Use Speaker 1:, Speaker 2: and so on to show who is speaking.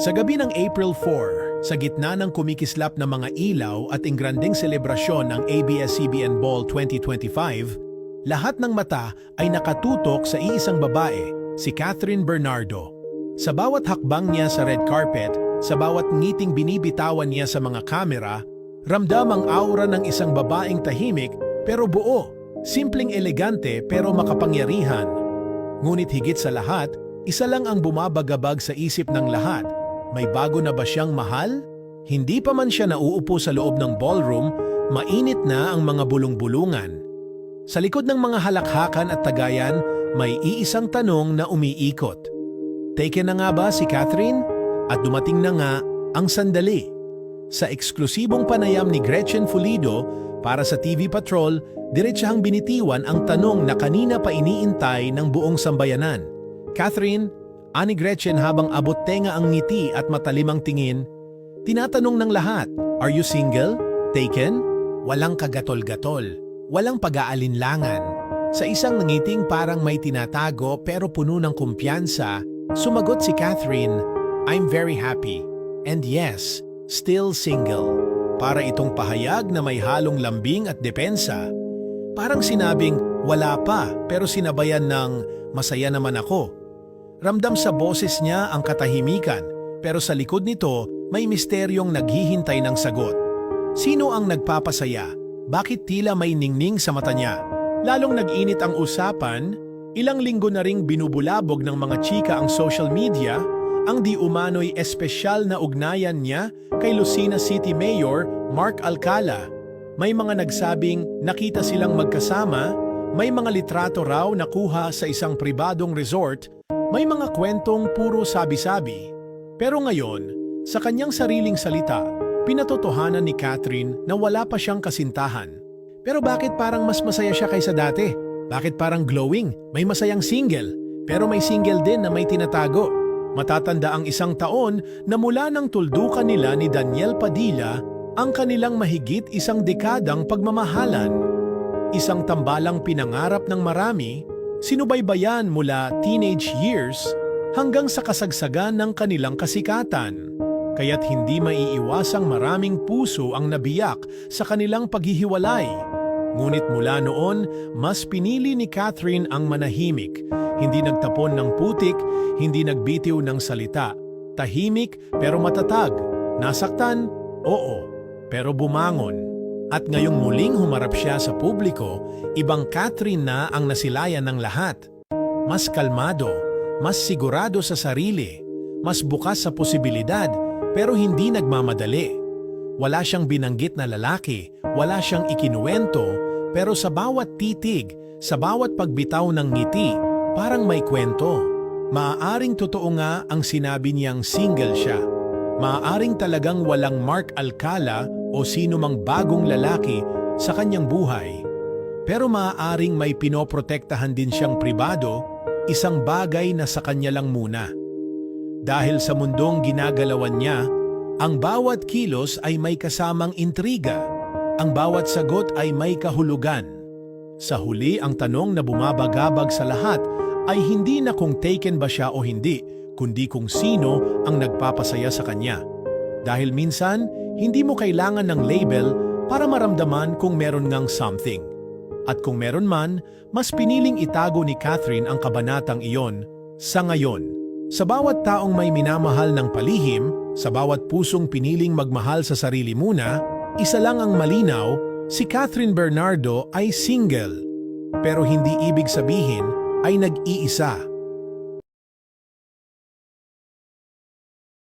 Speaker 1: Sa gabi ng April 4, sa gitna ng kumikislap na mga ilaw at ingranding selebrasyon ng ABS-CBN Ball 2025, lahat ng mata ay nakatutok sa iisang babae, si Catherine Bernardo. Sa bawat hakbang niya sa red carpet, sa bawat ngiting binibitawan niya sa mga kamera, ramdam ang aura ng isang babaeng tahimik pero buo, simpleng elegante pero makapangyarihan. Ngunit higit sa lahat, isa lang ang bumabagabag sa isip ng lahat. May bago na ba siyang mahal? Hindi pa man siya nauupo sa loob ng ballroom, mainit na ang mga bulong-bulungan. Sa likod ng mga halakhakan at tagayan, may iisang tanong na umiikot. Taken na nga ba si Catherine? At dumating na nga ang sandali. Sa eksklusibong panayam ni Gretchen Fulido para sa TV Patrol, diretsahang binitiwan ang tanong na kanina pa iniintay ng buong sambayanan. Catherine, ani Gretchen habang abot tenga ang ngiti at matalimang tingin, tinatanong ng lahat, Are you single? Taken? Walang kagatol-gatol. Walang pag-aalinlangan. Sa isang nangiting parang may tinatago pero puno ng kumpiyansa, sumagot si Catherine, I'm very happy. And yes, still single. Para itong pahayag na may halong lambing at depensa. Parang sinabing, wala pa, pero sinabayan ng, masaya naman ako. Ramdam sa boses niya ang katahimikan, pero sa likod nito may misteryong naghihintay ng sagot. Sino ang nagpapasaya? Bakit tila may ningning sa mata niya? Lalong nag-init ang usapan, ilang linggo na ring binubulabog ng mga chika ang social media, ang di umano'y espesyal na ugnayan niya kay Lucena City Mayor Mark Alcala. May mga nagsabing nakita silang magkasama, may mga litrato raw na kuha sa isang pribadong resort, may mga kwentong puro sabi-sabi. Pero ngayon, sa kanyang sariling salita, pinatotohanan ni Catherine na wala pa siyang kasintahan. Pero bakit parang mas masaya siya kaysa dati? Bakit parang glowing? May masayang single, pero may single din na may tinatago. Matatanda ang isang taon na mula ng tuldukan nila ni Daniel Padilla ang kanilang mahigit isang dekadang pagmamahalan. Isang tambalang pinangarap ng marami, sinubaybayan mula teenage years hanggang sa kasagsagan ng kanilang kasikatan. Kaya't hindi maiiwasang maraming puso ang nabiyak sa kanilang paghihiwalay. Ngunit mula noon, mas pinili ni Catherine ang manahimik. Hindi nagtapon ng putik, hindi nagbitiw ng salita. Tahimik pero matatag. Nasaktan? Oo. Pero bumangon. At ngayong muling humarap siya sa publiko, ibang Catherine na ang nasilayan ng lahat. Mas kalmado, mas sigurado sa sarili, mas bukas sa posibilidad, pero hindi nagmamadali. Wala siyang binanggit na lalaki, wala siyang ikinuwento, pero sa bawat titig, sa bawat pagbitaw ng ngiti, parang may kwento. Maaaring totoo nga ang sinabi niyang single siya. Maaaring talagang walang Mark Alcala o sino mang bagong lalaki sa kanyang buhay. Pero maaaring may pinoprotektahan din siyang pribado, isang bagay na sa kanya lang muna. Dahil sa mundong ginagalawan niya, ang bawat kilos ay may kasamang intriga. Ang bawat sagot ay may kahulugan. Sa huli, ang tanong na bumabagabag sa lahat ay hindi na kung taken ba siya o hindi, kundi kung sino ang nagpapasaya sa kanya. Dahil minsan, hindi mo kailangan ng label para maramdaman kung meron ngang something. At kung meron man, mas piniling itago ni Catherine ang kabanatang iyon sa ngayon. Sa bawat taong may minamahal ng palihim, sa bawat pusong piniling magmahal sa sarili muna, isa lang ang malinaw, si Catherine Bernardo ay single. Pero hindi ibig sabihin ay nag-iisa.